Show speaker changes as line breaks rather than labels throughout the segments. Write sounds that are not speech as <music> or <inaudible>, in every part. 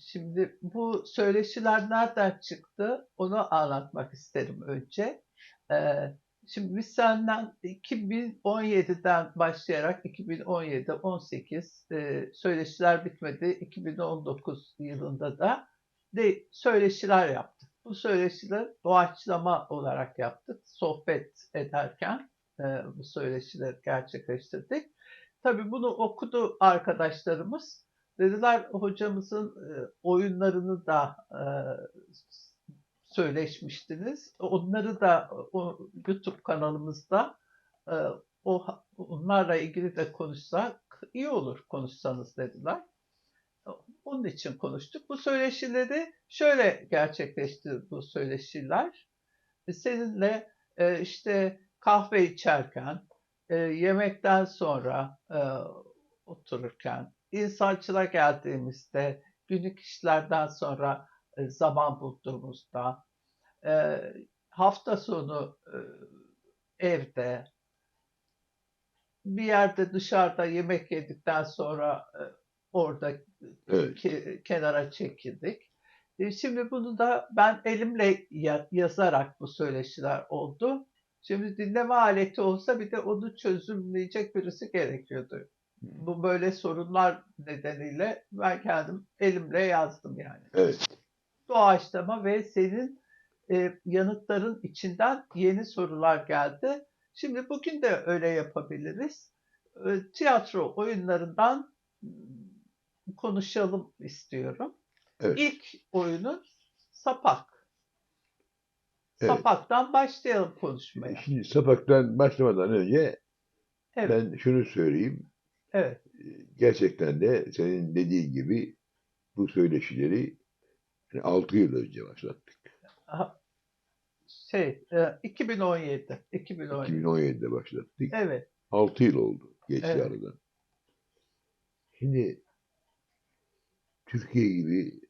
Şimdi bu söyleşiler nereden çıktı onu anlatmak isterim önce. Ee, şimdi biz senden 2017'den başlayarak 2017-18 e, söyleşiler bitmedi. 2019 yılında da de söyleşiler yaptık. Bu söyleşileri doğaçlama olarak yaptık. Sohbet ederken e, bu söyleşileri gerçekleştirdik. Tabii bunu okudu arkadaşlarımız. Dediler hocamızın e, oyunlarını da e, söyleşmiştiniz. Onları da YouTube kanalımızda e, o onlarla ilgili de konuşsak iyi olur konuşsanız dediler. Onun için konuştuk. Bu söyleşileri şöyle gerçekleşti bu söyleşiler. Seninle işte kahve içerken, yemekten sonra otururken, insançıla geldiğimizde, günlük işlerden sonra e, zaman bulduğumuzda, e, hafta sonu e, evde, bir yerde dışarıda yemek yedikten sonra e, orada
Evet.
ke- kenara çekildik. E, Şimdi bunu da ben elimle ya- yazarak bu söyleşiler oldu. Şimdi dinleme aleti olsa bir de onu çözümleyecek birisi gerekiyordu. Bu böyle sorunlar nedeniyle ben kendim elimle yazdım yani.
Evet.
Doğaçlama ve senin e, yanıtların içinden yeni sorular geldi. Şimdi bugün de öyle yapabiliriz. E, tiyatro oyunlarından mm, konuşalım istiyorum.
Evet.
İlk oyunun Sapak.
Evet.
Sapak'tan başlayalım konuşmaya.
Şimdi Sapak'tan başlamadan önce
Evet,
ben şunu söyleyeyim.
Evet,
Gerçekten de senin dediğin gibi bu söyleşileri 6 yıl önce başlattık.
Aha, şey, e, 2017, 2017.
2017'de başlattık.
Evet,
6 yıl oldu geçti
Evet.
aradan. Şimdi Türkiye gibi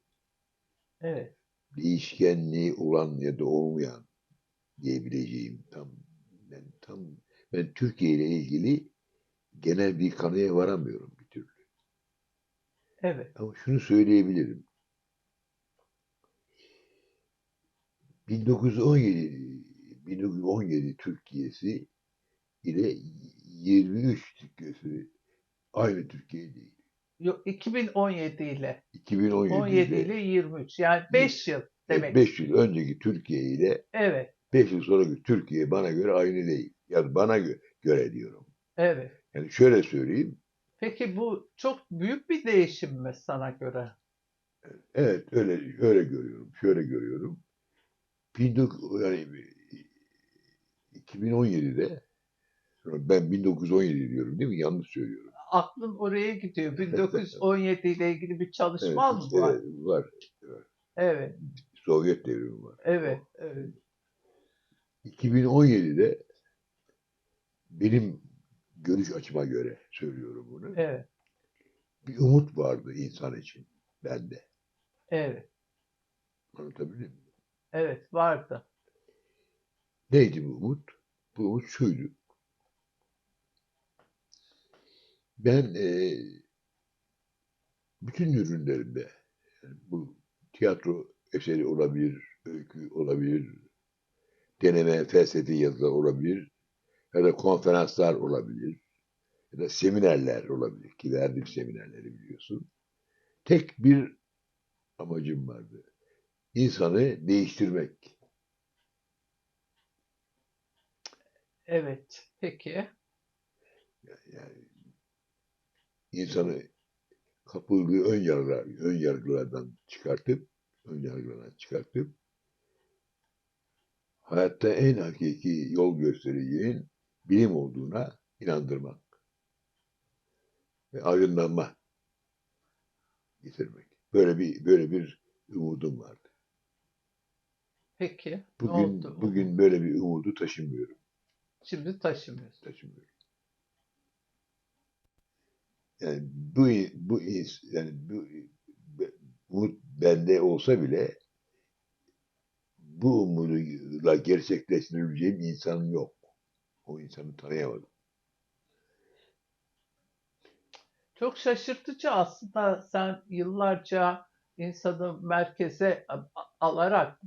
evet,
değişkenliği olan ya da olmayan diyebileceğim tam ben tam ben Türkiye ile ilgili genel bir kanıya varamıyorum bir türlü.
evet,
Ama şunu söyleyebilirim. 1917 1917 Türkiye'si ile 23 Türkiye'si aynı Türkiye değil.
Yok, 2017 ile
2017
17
ile
ile 23 yani 5 yıl demek.
5 yıl önceki Türkiye ile
Evet,
5 yıl sonraki Türkiye bana göre aynı değil. Yani bana gö- göre diyorum.
evet.
Yani şöyle söyleyeyim.
Peki bu çok büyük bir değişim mi sana göre?
Evet öyle öyle görüyorum. Şöyle görüyorum. 19 yani 2017'de sonra ben 1917 diyorum değil mi? Yanlış söylüyorum.
Aklın oraya gidiyor. <laughs> 1917 ile ilgili bir çalışma
Evet,
mı var?
evet, var.
Evet,
Sovyet devrimi var.
evet, evet.
2017'de benim görüş açıma göre söylüyorum bunu.
Evet,
Bir umut vardı insan için. Bende.
evet,
Anlatabildim mi?
evet vardı.
Neydi bu umut? Bu umut şuydu. Ben e, bütün ürünlerimde yani bu tiyatro eseri olabilir, öykü olabilir, deneme felsefi yazılar olabilir ya da konferanslar olabilir ya da seminerler olabilir ki verdiğim seminerleri biliyorsun. Tek bir amacım vardı. İnsanı değiştirmek.
Evet, peki.
yani insanı kapıldığı ön yargılar, ön yargılardan çıkartıp, ön yargılardan çıkartıp hayatta en hakiki yol göstereceğin bilim olduğuna inandırmak ve aydınlanma getirmek. Böyle bir böyle bir umudum vardı.
Peki.
Bugün
oldu?
bugün böyle bir umudu taşımıyorum.
Şimdi taşımıyorsun.
taşımıyorum. Yani bu bu yani bu umut bende olsa bile bu umuduyla gerçekleştirebileceğim insan yok. O insanı tanıyamadım.
Çok şaşırtıcı aslında sen yıllarca insanı merkeze alarak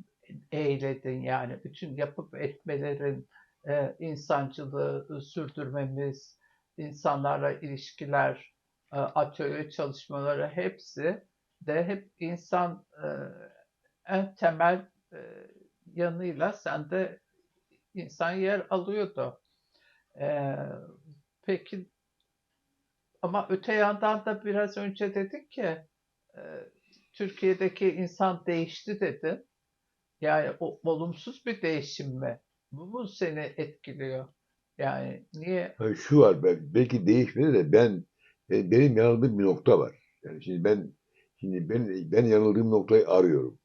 eğledin yani bütün yapıp etmelerin e, insancılığı sürdürmemiz, insanlarla ilişkiler, e, atölye çalışmaları hepsi de hep insan e, en temel e, yanıyla sende insan yer alıyordu. E, peki ama öte yandan da biraz önce dedik ki e, Türkiye'deki insan değişti dedi. Yani o olumsuz bir değişim mi? Bu mu seni etkiliyor? Yani niye?
Ha, şu var ben, belki değişmedi de ben e, benim yanıldığım bir nokta var. Yani şimdi ben şimdi ben ben yanıldığım noktayı arıyorum.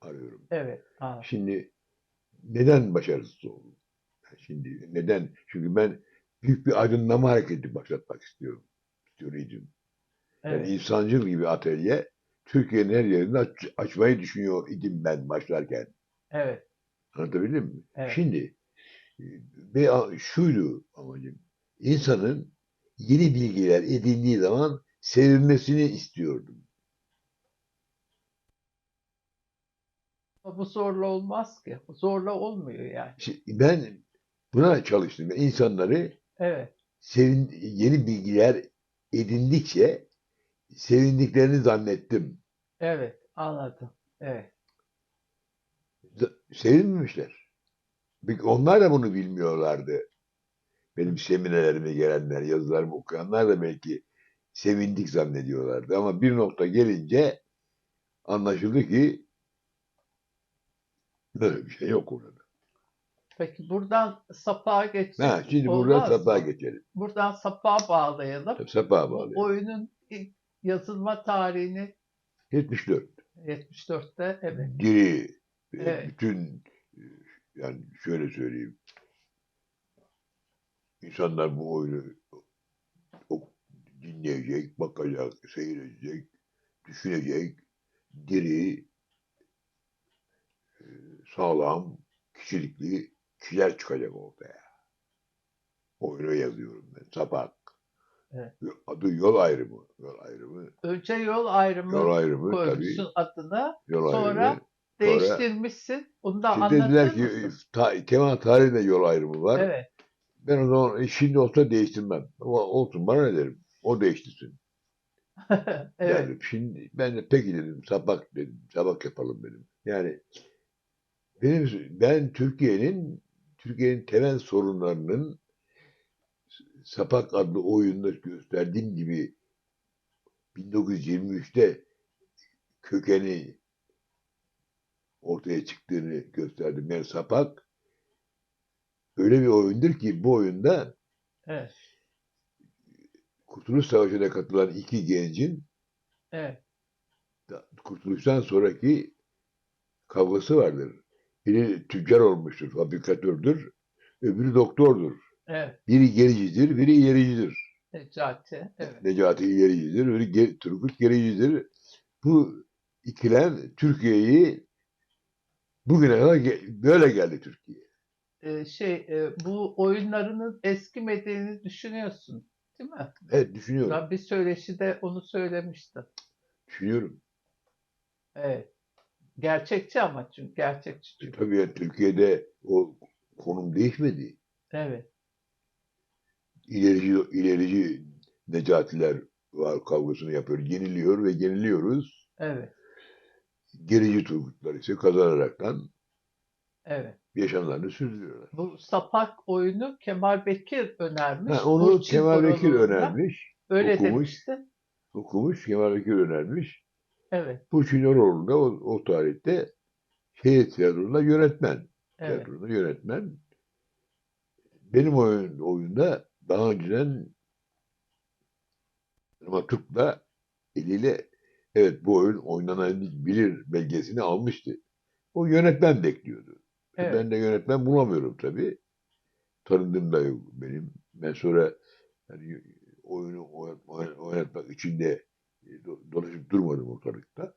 Arıyorum.
Evet. Ha,
Şimdi neden başarısız oldum? Şimdi neden? Çünkü ben büyük bir aydınlama hareketi başlatmak istiyorum. Yani
evet.
insancıl gibi atölye Türkiye'nin her yerinde aç- açmayı düşünüyor idim ben başlarken.
Evet.
Anlatabildim mi?
Evet.
Şimdi ve şuydu amacım. İnsanın yeni bilgiler edindiği zaman sevilmesini istiyordum.
Bu zorla olmaz ki. Zorla olmuyor yani.
Ben buna çalıştım. İnsanları
Evet.
sevin, yeni bilgiler edindikçe sevindiklerini zannettim.
Evet. Anladım. Evet.
Sevinmemişler. Onlar da bunu bilmiyorlardı. Benim seminerlerime gelenler, yazılarımı okuyanlar da belki sevindik zannediyorlardı. Ama bir nokta gelince anlaşıldı ki böyle bir şey yok orada.
Peki buradan sapağa geçsek
Ha, şimdi buradan
olmaz
sapağa
mı?
geçelim.
Buradan sapağa bağlayalım.
Tabii sapağa
Bu
bağlayalım.
oyunun ilk yazılma tarihini
74.
74'te evet.
Diri, e,
Evet.
bütün e, yani şöyle söyleyeyim. İnsanlar bu oyunu dinleyecek, bakacak, seyredecek, düşünecek, diri, e, sağlam, kişilikli kişiler çıkacak ortaya. Oyunu yazıyorum ben. Sapak.
Evet.
Adı yol ayrımı. Yol ayrımı.
Önce yol ayrımı
Yol ayrımı tabii.
koymuşsun adına.
Yol
Sonra
ayrımı.
Değiştirmişsin. Bunu da
Şimdi dediler
anlatır
ki
mısın?
ta, keman tarihinde yol ayrımı var.
Evet.
Ben o zaman e, şimdi olsa değiştirmem. Ama olsun bana ne derim. O değiştirsin. <laughs>
evet.
Yani şimdi ben de peki dedim. Sabah dedim. Sabah yapalım dedim. Yani benim ben Türkiye'nin Türkiye'nin temel sorunlarının Sapak adlı oyunda gösterdiğim gibi 1923'te kökeni ortaya çıktığını gösterdim. Yani Sapak öyle bir oyundur ki bu oyunda
Evet.
Kurtuluş Savaşı'na katılan iki gencin
Evet.
Kurtuluştan sonraki kavgası vardır. Biri tüccar olmuştur, fabrikatördür. Öbürü doktordur.
Evet.
Biri gericidir, biri ilericidir.
Necati. Evet.
Necati ilericidir, öbürü ger, Turgut gericidir. Bu ikilem Türkiye'yi bugüne kadar ge- böyle geldi Türkiye.
Ee, şey e, bu oyunlarının eskimediğini düşünüyorsun. Değil mi?
Evet düşünüyorum.
Ben bir söyleşide onu söylemiştim.
Düşünüyorum.
Evet. Gerçekçi ama çünkü gerçekçi
E,
çünkü.
tabii yani Türkiye'de o konum değişmedi.
Evet.
ilerici ilerici Necatiler var kavgasını yapıyor. Yeniliyor ve yeniliyoruz.
Evet.
Gerici Turgutlar ise kazanaraktan
Evet.
yaşamlarını sürdürüyorlar.
Bu sapak oyunu Kemal Bekir önermiş.
Ha, onu
Burçin
Kemal Bekir önermiş.
Öyle
okumuş.
demişti.
Okumuş. Kemal Bekir önermiş.
Evet.
Burçin Oroğlu da o, o tarihte şehir tiyatroda yönetmen.
Evet.
Tiyatroda yönetmen. Benim oyun, oyunda daha önceden dramaturgla eliyle evet bu oyun oynanabilir belgesini almıştı. O yönetmen bekliyordu.
Evet.
Ben de yönetmen bulamıyorum tabii. Tanıdığım da yok benim. Ben sonra yani oyunu oynat- oynat- oynatmak için de e, dolaşıp durmadım ortalıkta.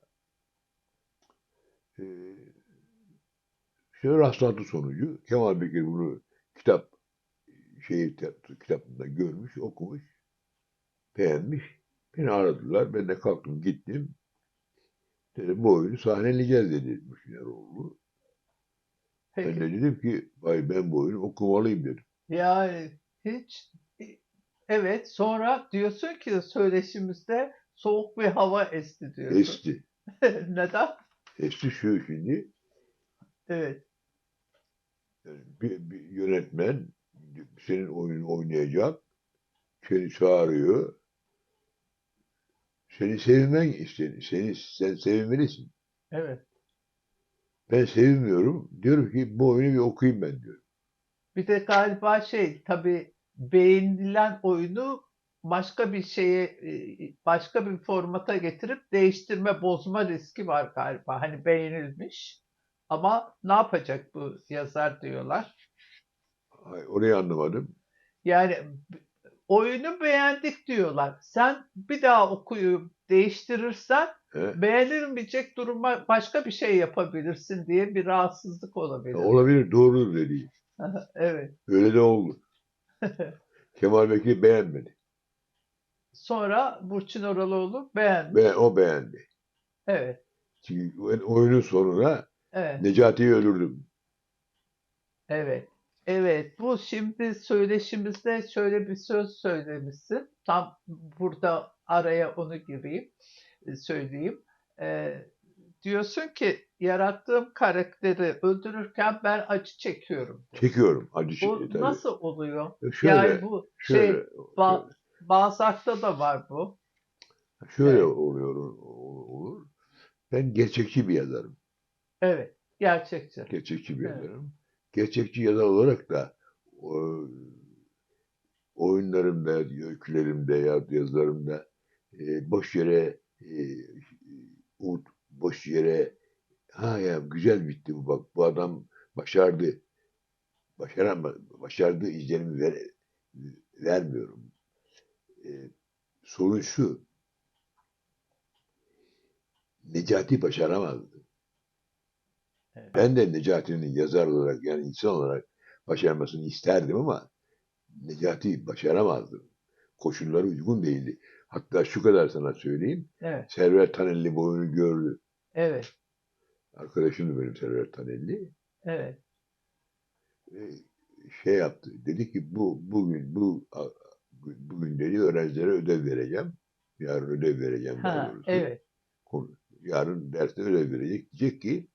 Ee, şöyle rastlantı sonucu Kemal Bekir bunu kitap tiyatro kitabında görmüş, okumuş, beğenmiş. Beni aradılar. Ben de kalktım gittim. Dedi, bu oyunu sahneleyeceğiz dedi Müşineroğlu. Ben de dedim ki vay ben bu oyunu okumalıyım dedim.
Yani hiç evet sonra diyorsun ki söyleşimizde soğuk bir hava esti diyorsun.
Esti. <laughs>
Neden?
Esti şu şimdi
Evet.
bir, bir yönetmen senin oyunu oynayacak. Seni çağırıyor. Seni sevmen istedi. Seni sen sevinmelisin.
Evet.
Ben sevinmiyorum. Diyorum ki bu oyunu bir okuyayım ben diyorum.
Bir de galiba şey tabii beğenilen oyunu başka bir şeye e, başka bir formata getirip değiştirme bozma riski var galiba. Hani beğenilmiş ama ne yapacak bu yazar diyorlar.
Ay, orayı anlamadım.
Yani oyunu beğendik diyorlar. Sen bir daha okuyup değiştirirsen
He?
beğenilmeyecek duruma başka bir şey yapabilirsin diye bir rahatsızlık olabilir.
Olabilir doğrudur dedi.
Evet.
Öyle de oldu. <laughs> Kemal Bekir beğenmedi.
Sonra Burçin Oraloğlu beğendi.
Be o beğendi.
Evet.
Çünkü oyunun sonuna
Evet.
Necati'yi öldürdüm.
Evet. Evet. Bu şimdi söyleşimizde şöyle bir söz söylemişsin. Tam burada araya onu gireyim, e, söyleyeyim. Ee, diyorsun ki yarattığım karakteri öldürürken ben acı çekiyorum.
Çekiyorum acı
Bu
çekiyor tabii.
nasıl oluyor?
Şöyle,
yani bu
şöyle,
şey ba- Balzac'ta da var bu.
şöyle
Evet.
oluyor, olur. Ben gerçekçi bir yazarım.
Evet. Gerçekçi.
Gerçekçi bir
Evet.
yazarım. Gerçekçi yazar olarak da o, oyunlarımda, öykülerimde ya yazılarımda e, boş yere e, umut, boş yere ha ya güzel bitti bu bak bu adam başardı. Başarama, başardığı izlenimi ver, vermiyorum. E, sorun şu. Necati başaramazdı.
Evet.
Ben de Necati'nin yazar olarak yani insan olarak başarmasını isterdim ama Necati başaramazdı. Koşulları uygun değildi. Hatta şu kadar sana söyleyeyim.
Evet.
Server Tanelli bu oyunu gördü.
Evet.
Arkadaşım benim Server Tanelli.
Evet.
E, şey yaptı. Dedi ki bu bugün bu bugün dedi öğrencilere ödev vereceğim. Yarın ödev vereceğim
Ha, evet.
Yarın derste ödev verecek. Diyecek ki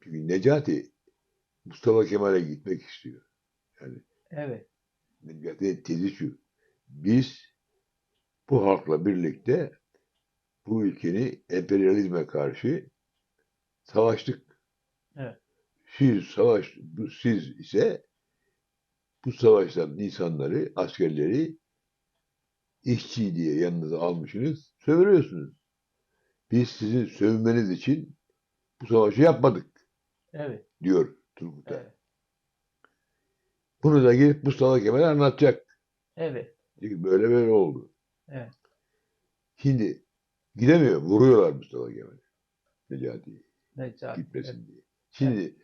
çünkü Necati Mustafa Kemal'e gitmek istiyor. Yani
Evet.
Necati'nin tezi şu. Biz bu halkla birlikte bu ülkenin emperyalizme karşı savaştık.
Evet.
Siz savaş, siz ise bu savaştan insanları, askerleri işçi diye yanınıza almışsınız, sömürüyorsunuz. Biz sizin sövmeniz için bu savaşı yapmadık
Evet.
diyor Turgut'a.
Evet.
Bunu da gelip Mustafa Kemal'e anlatacak.
Evet.
Çünkü böyle böyle oldu.
Evet.
Şimdi gidemiyor. Vuruyorlar Mustafa Kemal'i. Necati'yi
Necati.
gitmesin diye. Şimdi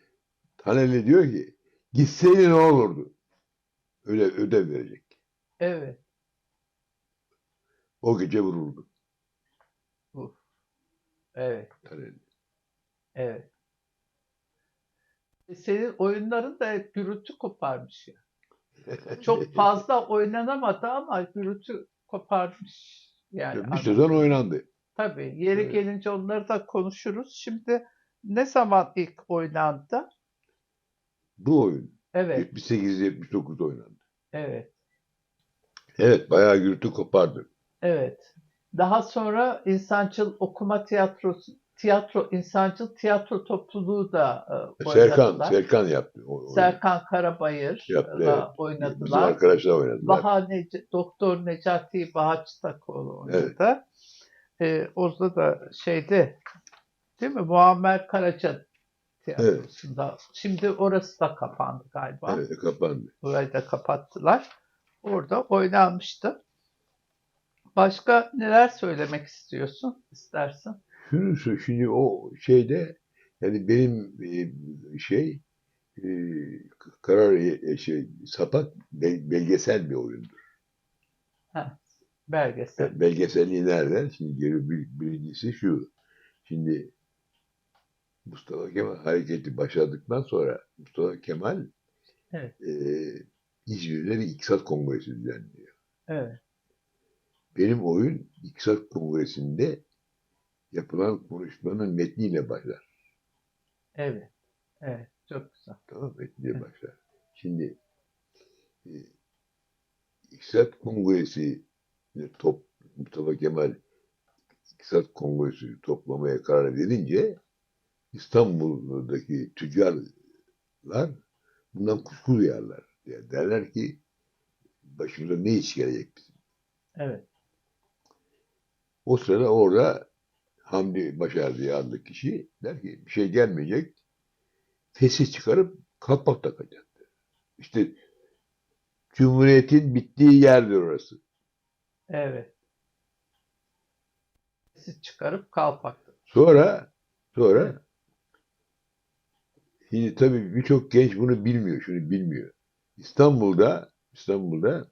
Taneli diyor ki gitseydi ne olurdu? Öyle ödev verecek.
Evet.
O gece vuruldu.
Evet.
Taneli.
Evet. E, Senin oyunların da hep gürültü koparmış ya. <laughs> Çok fazla oynanamadı ama gürültü koparmış. Yani
bir sezon oynandı.
Tabii. Yeri
Evet.
gelince onları da konuşuruz. Şimdi ne zaman ilk oynandı?
Bu oyun
Evet.
78-79 oynandı.
Evet.
Evet bayağı gürültü kopardı.
Evet. Daha sonra insancıl okuma tiyatrosu, tiyatro, insancıl tiyatro topluluğu da e,
Serkan,
oynadılar.
Serkan yaptı. o-.
Serkan Karabayır
Yaptı,
da
evet. Bizim
oynadılar.
arkadaşlar oynadılar.
Baha Nec- Doktor Necati Bahaçtakoğlu oynadı. Ee, orada da şeyde değil mi? Muammer Karaca tiyatrosunda. Şimdi orası da kapandı galiba.
Evet kapandı.
Burayı da kapattılar. Orada oynanmıştı. Başka neler söylemek istiyorsun, istersin?
Şunu sö- şimdi o şeyde yani benim e, şey e, karar e, şey sapak bel- belgesel bir oyundur.
Belgesel.
Yani belgeselliği nereden? Şimdi geri bir, birincisi şu. Şimdi Mustafa Kemal hareketi başladıktan sonra Mustafa Kemal
Evet.
eee İzmir'de bir İktisat Kongresi düzenliyor.
Evet.
Benim oyun İktisat Kongresi'nde yapılan konuşmanın metniyle başlar.
Evet. Evet. Çok güzel.
Tamam? Metniyle
Evet.
başlar. Şimdi e, İktisat Kongresi top, Mustafa Kemal İktisat Kongresi toplamaya karar verince İstanbul'daki tüccarlar bundan kuşku duyarlar. Yani derler ki başımıza ne iş gelecek bizim?
Evet.
O sırada orada Hamdi Başar diye adlı kişi der ki bir şey gelmeyecek. Fesis çıkarıp kalpak takacak. İşte Cumhuriyet'in bittiği yerdir orası.
Evet. Siz çıkarıp kalpaktı.
Sonra sonra şimdi tabii birçok genç bunu bilmiyor, şunu bilmiyor. İstanbul'da İstanbul'da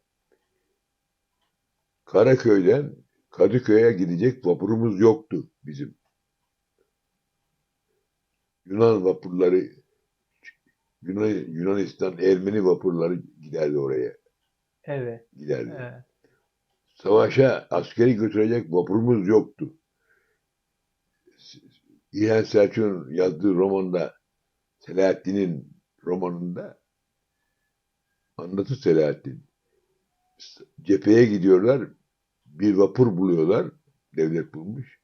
Karaköy'den Kadıköy'e gidecek vapurumuz yoktu bizim. Yunan vapurları Yunan, Yunanistan Ermeni vapurları giderdi oraya.
Evet.
Giderdi.
Evet.
Savaşa askeri götürecek vapurumuz yoktu. İlhan Selçuk'un yazdığı romanda Selahattin'in romanında anlatır Selahattin. Cepheye gidiyorlar. Bir vapur buluyorlar. Devlet bulmuş.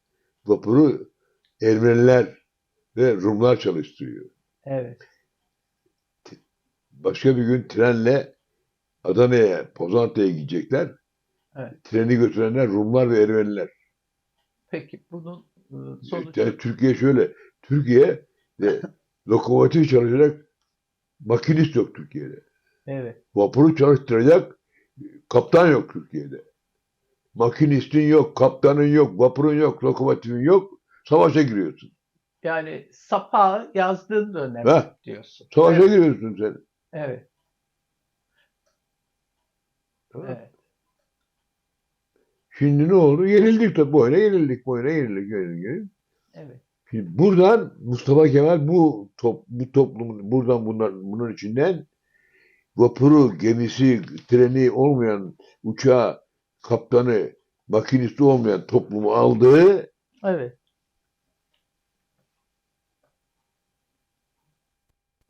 Vapuru Ermeniler ve Rumlar çalıştırıyor.
Evet.
Başka bir gün trenle Adana'ya, Pozantı'ya gidecekler.
Evet.
Treni götürenler Rumlar ve Ermeniler.
Peki bunun e, sonucu
Yani Türkiye şöyle, Türkiye de <laughs> lokomotif çalışacak makinist yok Türkiye'de.
evet.
Vapuru çalıştıracak kaptan yok Türkiye'de. Makinistin yok, kaptanın yok, vapurun yok, lokomotifin yok. Savaşa giriyorsun.
Yani sapağı yazdığın dönem
Heh,
diyorsun.
savaşa
Evet.
giriyorsun sen.
Evet.
Tamam?
Evet.
Şimdi ne oldu? Yenildik de boyuna yenildik, boyuna yenildik, yenildik, yenildik.
Evet.
Şimdi buradan Mustafa Kemal bu top, bu toplumun buradan bunlar bunun içinden vapuru, gemisi, treni olmayan uçağı, kaptanı, makinisti olmayan toplumu aldı.
Evet.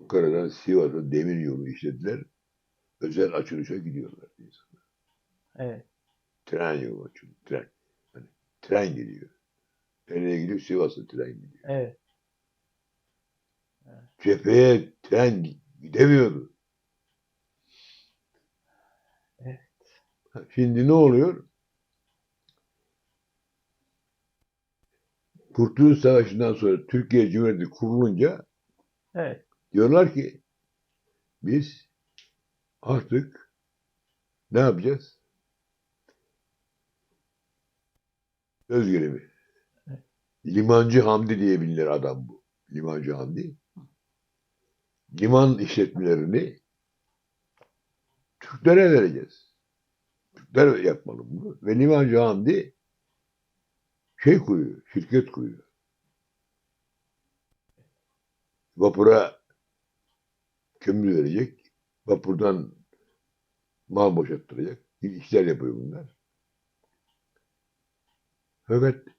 Ankara'dan Sivas'a demir yolu işlediler. Özel açılışa gidiyorlar insanlar.
Evet.
Tren yolu açılıyor. Tren. Hani tren gidiyor. Nereye gidiyor? Sivas'a tren gidiyor.
Evet.
Cepheye tren gidemiyordu.
Evet.
Şimdi ne oluyor? Kurtuluş Savaşı'ndan sonra Türkiye Cumhuriyeti kurulunca
Evet.
diyorlar ki biz artık ne yapacağız? Söz gelimi. Limancı Hamdi diye bilinir adam bu. Limancı Hamdi. Liman işletmelerini Türklere vereceğiz. Türkler yapmalı bunu. Ve Limancı Hamdi şey kuruyor, şirket kuruyor. Vapura kömür verecek. Vapurdan mal boşalttıracak. işler yapıyor bunlar. Fakat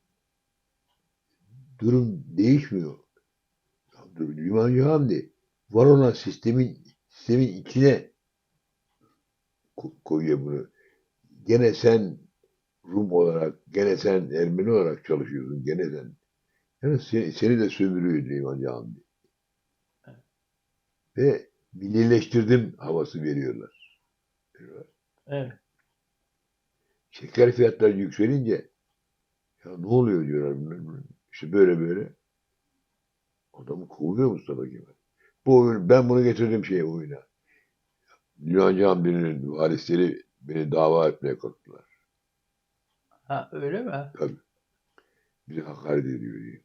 durum değişmiyor. Limancı Hamdi var olan sistemin sistemin içine ko- koyuyor bunu. Gene sen Rum olarak, gene sen Ermeni olarak çalışıyorsun, gene sen. Yani seni, seni de sömürüyor Limancı Hamdi. Ve millileştirdim havası veriyorlar.
Evet.
Şeker fiyatları yükselince ya ne oluyor diyorlar. İşte böyle böyle. Adamı kovuyor Mustafa Kemal. Bu oyun, ben bunu getirdim şeye oyuna. Yunan Hamdi'nin varisleri beni dava etmeye kalktılar.
Ha öyle mi?
Bize hakaret ediyor diye.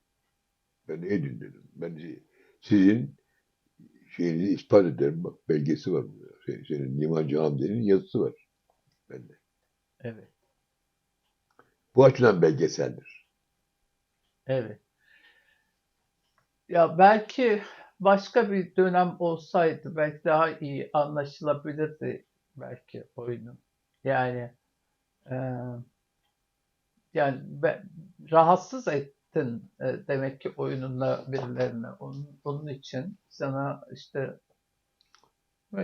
Ben ne edin dedim. Ben sizin şeyinizi ispat ederim. Bak belgesi var. burada. Senin, senin Limancı Hamdi'nin yazısı var. Bende.
Evet.
Bu açıdan belgeseldir.
Evet. Ya belki başka bir dönem olsaydı belki daha iyi anlaşılabilirdi belki oyunun. Yani e, yani ben, rahatsız ettin e, demek ki oyununla birilerini. Onun, onun için sana işte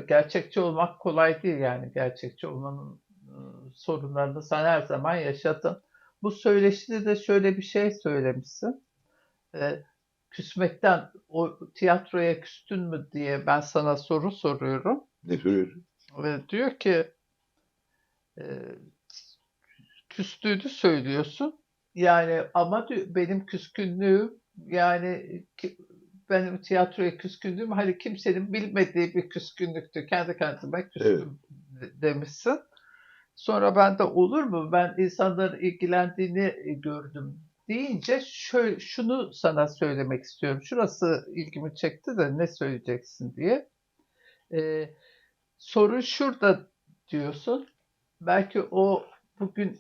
gerçekçi olmak kolay değil yani gerçekçi olmanın e, sorunlarını sen her zaman yaşadın. Bu söyleşide de şöyle bir şey söylemişsin. E, küsmekten o tiyatroya küstün mü diye ben sana soru soruyorum.
Ne söylüyorsun?
Ve diyor ki e, küstüğünü söylüyorsun. Yani ama diyor, benim küskünlüğüm yani ki- benim tiyatroya küskünlüğüm hani kimsenin bilmediği bir küskünlüktü. Kendi kendime küstüm de- demişsin. Sonra ben de olur mu? Ben insanların ilgilendiğini e, gördüm deyince şöyle, şunu sana söylemek istiyorum. Şurası ilgimi çekti de ne söyleyeceksin diye. Ee, sorun şurada diyorsun. Belki o bugün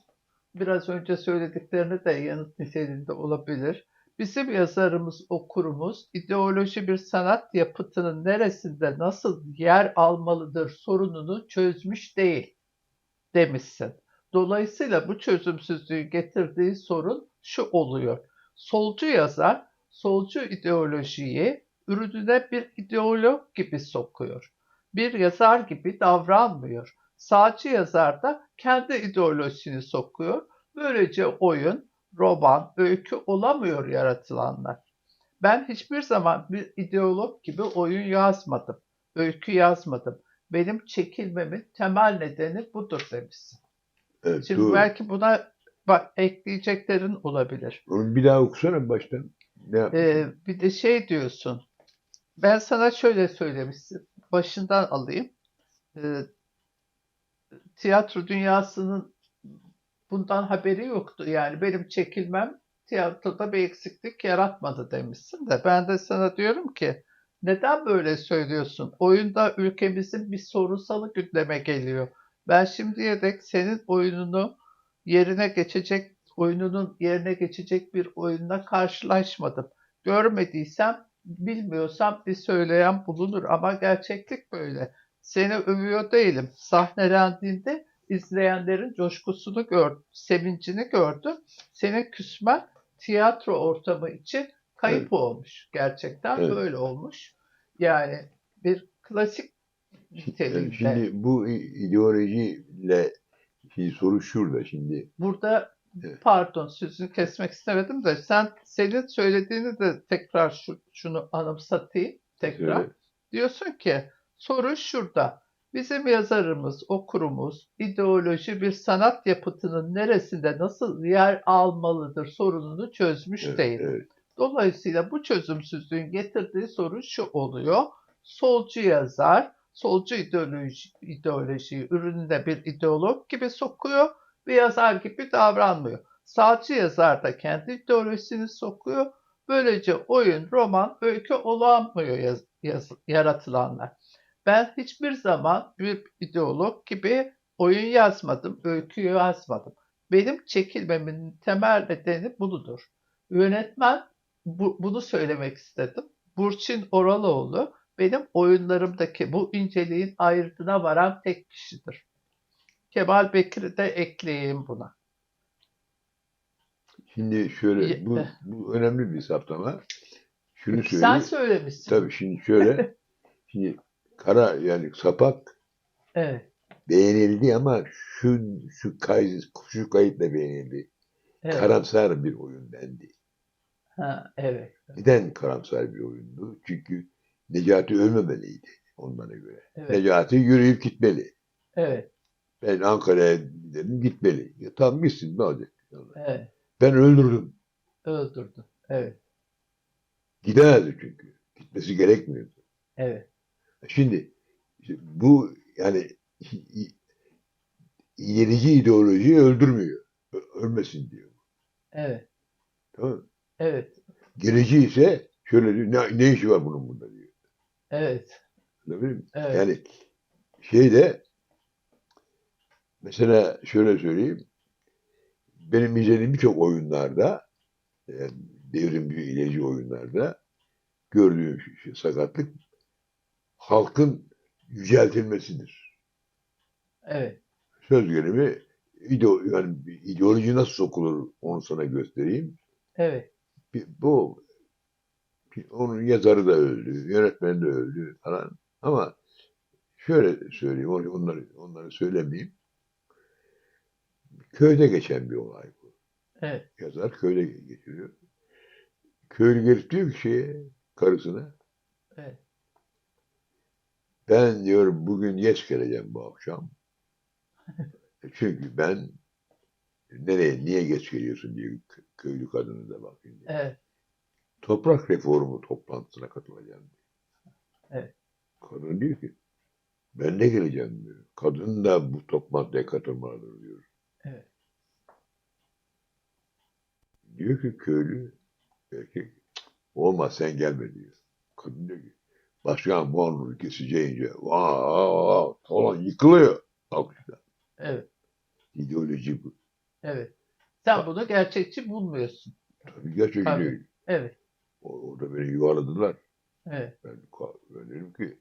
biraz önce söylediklerine de yanıt niteliğinde olabilir. Bizim yazarımız, okurumuz ideoloji bir sanat yapıtının neresinde nasıl yer almalıdır sorununu çözmüş değil demişsin. Dolayısıyla bu çözümsüzlüğü getirdiği sorun şu oluyor. Solcu yazar solcu ideolojiyi ürününe bir ideolog gibi sokuyor. Bir yazar gibi davranmıyor. Sağcı yazar da kendi ideolojisini sokuyor. Böylece oyun, roman, öykü olamıyor yaratılanlar. Ben hiçbir zaman bir ideolog gibi oyun yazmadım. Öykü yazmadım. Benim çekilmemin temel nedeni budur demişsin.
Evet,
Şimdi
doğru.
belki buna bak, ekleyeceklerin olabilir.
Onu bir daha okusana baştan. Ne
Ee, bir de şey diyorsun. Ben sana şöyle söylemiştim. Başından alayım. Ee, tiyatro dünyasının bundan haberi yoktu. Yani benim çekilmem tiyatroda bir eksiklik yaratmadı demişsin de. Ben de sana diyorum ki neden böyle söylüyorsun? Oyunda ülkemizin bir sorunsalı gündeme geliyor. Ben şimdiye dek senin oyununu yerine geçecek, oyununun yerine geçecek bir oyunla karşılaşmadım. Görmediysem, bilmiyorsam bir söyleyen bulunur ama gerçeklik böyle. Seni övüyor değilim. Sahnelendiğinde izleyenlerin coşkusunu gördüm, sevincini gördüm. Senin küsmen tiyatro ortamı için kayıp
Evet.
olmuş. Gerçekten
Evet.
böyle olmuş. Yani bir klasik niteliğinde.
Şimdi bu ideolojiyle şimdi soru şurada şimdi.
Burada
Evet.
pardon sözünü kesmek istemedim de sen senin söylediğini de tekrar şu, şunu anımsatayım tekrar.
Söyle.
Diyorsun ki soru şurada. Bizim yazarımız, okurumuz ideoloji bir sanat yapıtının neresinde nasıl yer almalıdır sorununu çözmüş
Evet,
değil.
evet.
Dolayısıyla bu çözümsüzlüğün getirdiği sorun şu oluyor. Solcu yazar, solcu ideoloji, ideolojiyi ürününe bir ideolog gibi sokuyor bir yazar gibi davranmıyor. Sağcı yazar da kendi ideolojisini sokuyor. Böylece oyun, roman, öykü olamıyor yaz- yaz- yaratılanlar. Ben hiçbir zaman bir ideolog gibi oyun yazmadım, öykü yazmadım. Benim çekilmemin temel nedeni budur. Yönetmen bu- bunu söylemek istedim. Burçin Oraloğlu benim oyunlarımdaki bu inceliğin ayrıntına varan tek kişidir. Kemal Bekir'i de ekleyeyim buna.
Şimdi şöyle bu, bu önemli bir saptama. Şunu
Sen
söyleyeyim.
söylemişsin.
Tabii şimdi şöyle. <laughs> şimdi kara yani sapak
Evet,
beğenildi ama şu şu kayıt şu kayıtla beğenildi.
evet.
Karamsar bir oyun dendi.
Ha, evet.
Neden karamsar bir oyundu? Çünkü Necati ölmemeliydi onlara göre.
Evet.
Necati yürüyüp gitmeli.
Evet,
Ben Ankara'ya gidelim gitmeli. Ya, tamam gitsin ne olacak?
evet.
Ben öldürdüm.
Öldürdü. Evet,
Gidemezdi çünkü. Gitmesi gerekmiyordu.
evet.
Şimdi işte bu yani ilerici ideolojiyi öldürmüyor. Ölmesin diyor.
Evet,
Tamam?
Evet,
Gerici ise şöyle diyor. Ne, ne işi var bunun burada diyor.
evet,
Anladın
evet.
Yani şeyde mesela şöyle söyleyeyim. Benim izlediğim birçok oyunlarda yani devrimci ilerici oyunlarda gördüğüm şey, sakatlık halkın yüceltilmesidir.
Evet.
Söz gelimi ideo, yani ideoloji nasıl sokulur onu sana göstereyim.
Evet.
Bu onun yazarı da öldü, yönetmeni de öldü falan. Ama şöyle söyleyeyim, onları onları söylemeyeyim. Köyde geçen bir olay bu.
Evet.
Yazar köyde geçiriyor. Köylü gelip diyor ki şeye, karısına,
Evet.
ben diyor bugün geç geleceğim bu akşam. <laughs> Çünkü ben nereye, niye geç geliyorsun diye kö- köylü kadını da bakıyor.
Evet.
Toprak reformu toplantısına katılacağım.
Evet.
Kadın diyor ki ben de geleceğim diyor. Kadın da bu toplantıya katılmalıdır diyor.
Evet.
Diyor ki köylü erkek olmaz sen gelme diyor. Kadın diyor ki başkan bu keseceğince vaa falan yıkılıyor. Alkışlar.
Evet.
İdeoloji bu.
Evet. Sen bunu gerçekçi bulmuyorsun.
Tabii gerçekten
Tabii.
değil.
Evet.
Orada beni yuvaladılar.
Evet.
Ben, ben dedim ki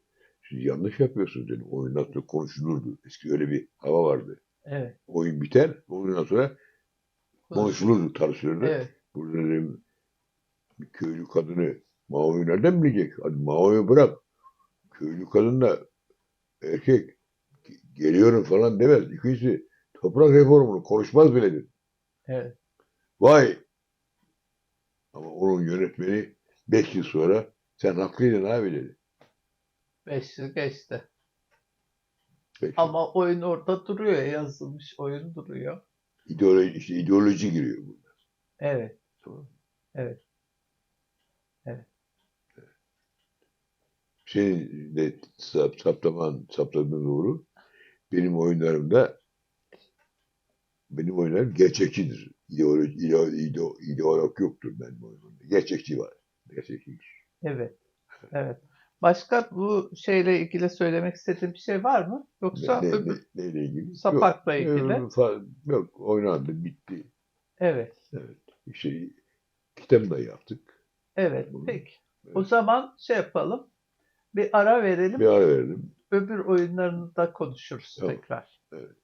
siz yanlış yapıyorsunuz dedim. Oyun nasıl konuşulurdu. Eski öyle bir hava vardı.
Evet.
Oyun biter. Oyundan sonra konuşulurdu, tartışılırdı.
Evet.
Burada dedim bir köylü kadını Mao'yu nereden bilecek? Hadi Mao'yu bırak. Köylü kadın da erkek ge- geliyorum falan demez. İkincisi toprak reformunu konuşmaz bile dedi.
Evet.
Vay! Ama onun yönetmeni 5 yıl sonra sen haklıydın abi dedi.
Beş yıl geçti.
Beş yıl.
Ama oyun orada duruyor. Yazılmış oyun duruyor.
İdeoloji, işte ideoloji giriyor burada.
Evet.
Tamam. mı?
Evet.
Senin de sap, saptaman, saptadığın doğru. Benim oyunlarımda benim oyunlarım gerçekçidir. İdeoloji, ideo, ideo, ideolog yoktur benim oyunlarımda. Gerçekçi var. Gerçekçidir.
Evet. Evet. Başka bu şeyle ilgili söylemek istediğin bir şey var mı? Yoksa
Ne, ne, ne, neyle ilgili?
sapakla
yok,
ilgili?
Yok, oynandı, bitti.
Evet.
Evet. İşte kitabı da yaptık.
Evet.
Bunu-
Peki. O
Evet.
zaman şey yapalım. Bir ara verelim.
Bir ara verdim.
Öbür oyunlarını da konuşuruz
Tamam.
tekrar.
Evet.